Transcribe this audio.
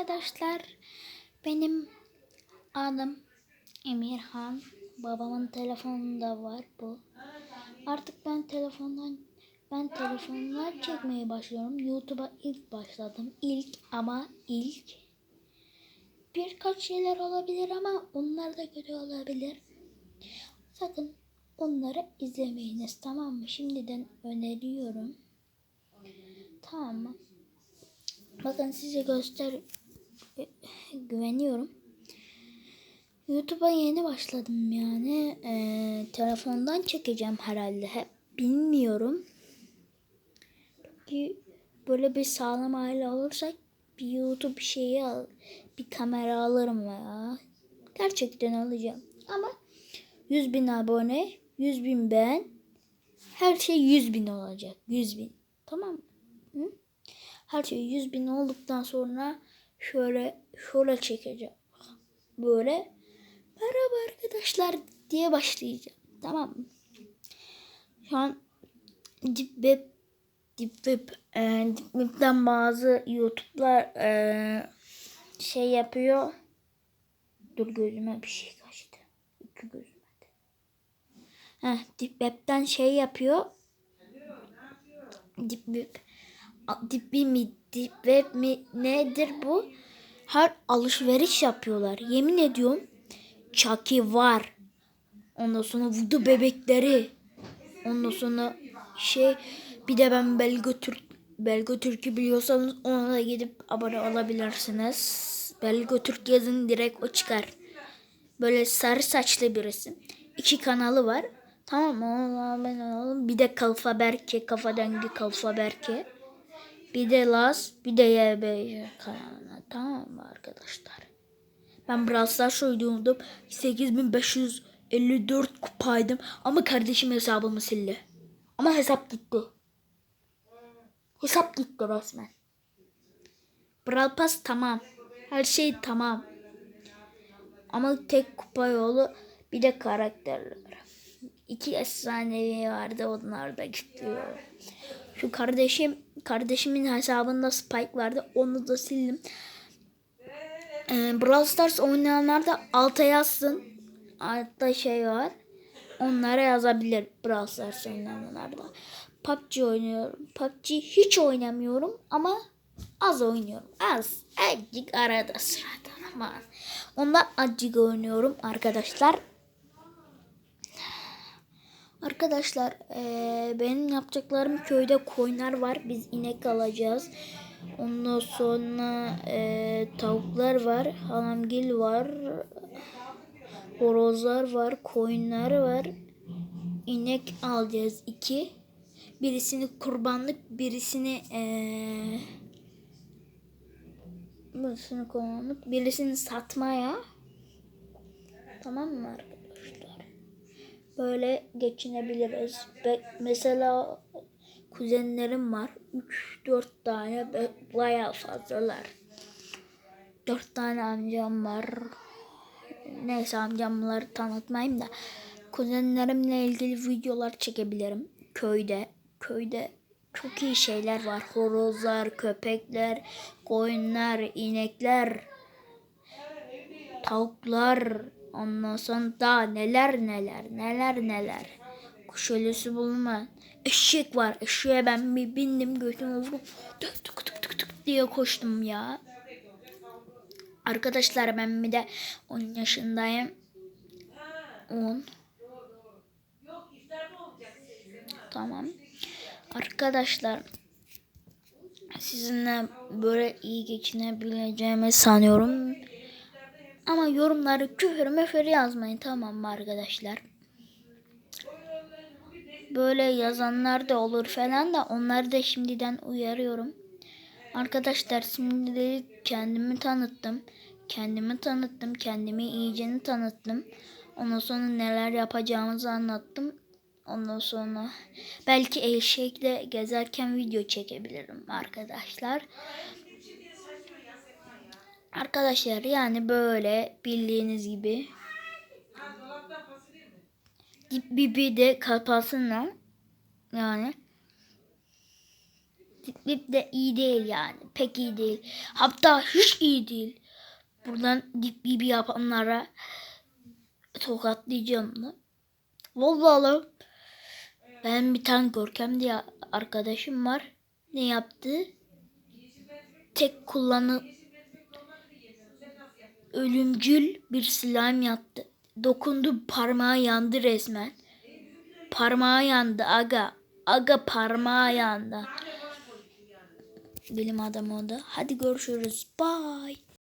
arkadaşlar. Benim adım Emirhan. Babamın telefonunda var bu. Artık ben telefondan ben telefonla çekmeye başlıyorum. YouTube'a ilk başladım. İlk ama ilk. Birkaç şeyler olabilir ama onlar da kötü olabilir. Sakın onları izlemeyiniz tamam mı? Şimdiden öneriyorum. Tamam mı? Bakın size göster güveniyorum. YouTube'a yeni başladım yani. Ee, telefondan çekeceğim herhalde. Hep bilmiyorum. Ki böyle bir sağlam aile olursak bir YouTube şeyi al, bir kamera alırım ya. Gerçekten alacağım. Ama 100 bin abone, 100 bin beğen, her şey 100 bin olacak. 100 bin. Tamam mı? Her şey 100 bin olduktan sonra şöyle şöyle çekeceğim. Böyle merhaba arkadaşlar diye başlayacağım. Tamam mı? Şu an Deep Web Deep Web e, Deep Web'den bazı YouTube'lar e, şey yapıyor. Dur gözüme bir şey kaçtı. İki gözüme de. Heh, Deep Web'den şey yapıyor. Deep Web Web mi? Deep Web mi? Nedir bu? Her alışveriş yapıyorlar. Yemin ediyorum. Chucky var. Ondan sonra Voodoo bebekleri. Ondan sonra şey bir de ben Belgo Türk Belgo Türk'ü biliyorsanız ona da gidip abone olabilirsiniz. Belgo Türk yazın direkt o çıkar. Böyle sarı saçlı birisi. İki kanalı var. Tamam mı? Ona abone olun. Bir de Kalfa Berke, Kafa Dengi Kalfa Berke. Bir de Laz, bir de YB kanalına. Tamam mı arkadaşlar? Ben Brawl Stars oynuyordum. 8554 kupaydım. Ama kardeşim hesabımı sildi. Ama hesap gitti. Hesap gitti resmen. Brawl Pass tamam. Her şey tamam. Ama tek kupa yolu bir de karakterler. İki efsanevi vardı onlar da gidiyor. Şu kardeşim kardeşimin hesabında Spike vardı. Onu da sildim. Ee, Brawl Stars oynayanlar da alta yazsın. Altta şey var. Onlara yazabilir Brawl Stars oynayanlar da. PUBG oynuyorum. PUBG hiç oynamıyorum ama az oynuyorum. Az. Azıcık arada sırada ama az. Onda azıcık oynuyorum arkadaşlar. Arkadaşlar eee, benim yapacaklarım köyde koyunlar var. Biz inek alacağız. Ondan sonra eee, tavuklar var. Halamgil var. Horozlar var. Koyunlar var. İnek alacağız iki. Birisini kurbanlık, birisini eee birisini kurbanlık, birisini satmaya. Tamam mı arkadaşlar? Böyle geçinebiliriz. Be- mesela kuzenlerim var. 3-4 tane be- bayağı fazlalar. 4 tane amcam var. Neyse amcamları tanıtmayayım da. Kuzenlerimle ilgili videolar çekebilirim. Köyde. Köyde çok iyi şeyler var. Horozlar, köpekler, koyunlar, inekler, tavuklar. Ondan sonra daha neler neler neler neler. Kuş ölüsü bulma. Eşek var. Eşeğe ben bir bindim götüme vurup tık tık tık tık tık diye koştum ya. Arkadaşlar ben bir de 10 yaşındayım. 10. Tamam. Arkadaşlar sizinle böyle iyi geçinebileceğimi sanıyorum. Ama yorumları küfür müfür yazmayın tamam mı arkadaşlar? Böyle yazanlar da olur falan da onları da şimdiden uyarıyorum. Arkadaşlar şimdi kendimi tanıttım. Kendimi tanıttım. Kendimi iyiceni tanıttım. Ondan sonra neler yapacağımızı anlattım. Ondan sonra belki eşekle gezerken video çekebilirim arkadaşlar. Arkadaşlar yani böyle bildiğiniz gibi bir de kapatsınlar. Yani Dip de iyi değil yani. Pek iyi değil. Hatta hiç iyi değil. Buradan Dip Dip'i yapanlara tokatlayacağım da. Vallahi. Ben bir tane Görkem diye arkadaşım var. Ne yaptı? Tek kullanı ölümcül bir slime yaptı. Dokundu parmağı yandı resmen. Parmağı yandı aga. Aga parmağı yandı. Bilim adamı o da. Hadi görüşürüz. Bye.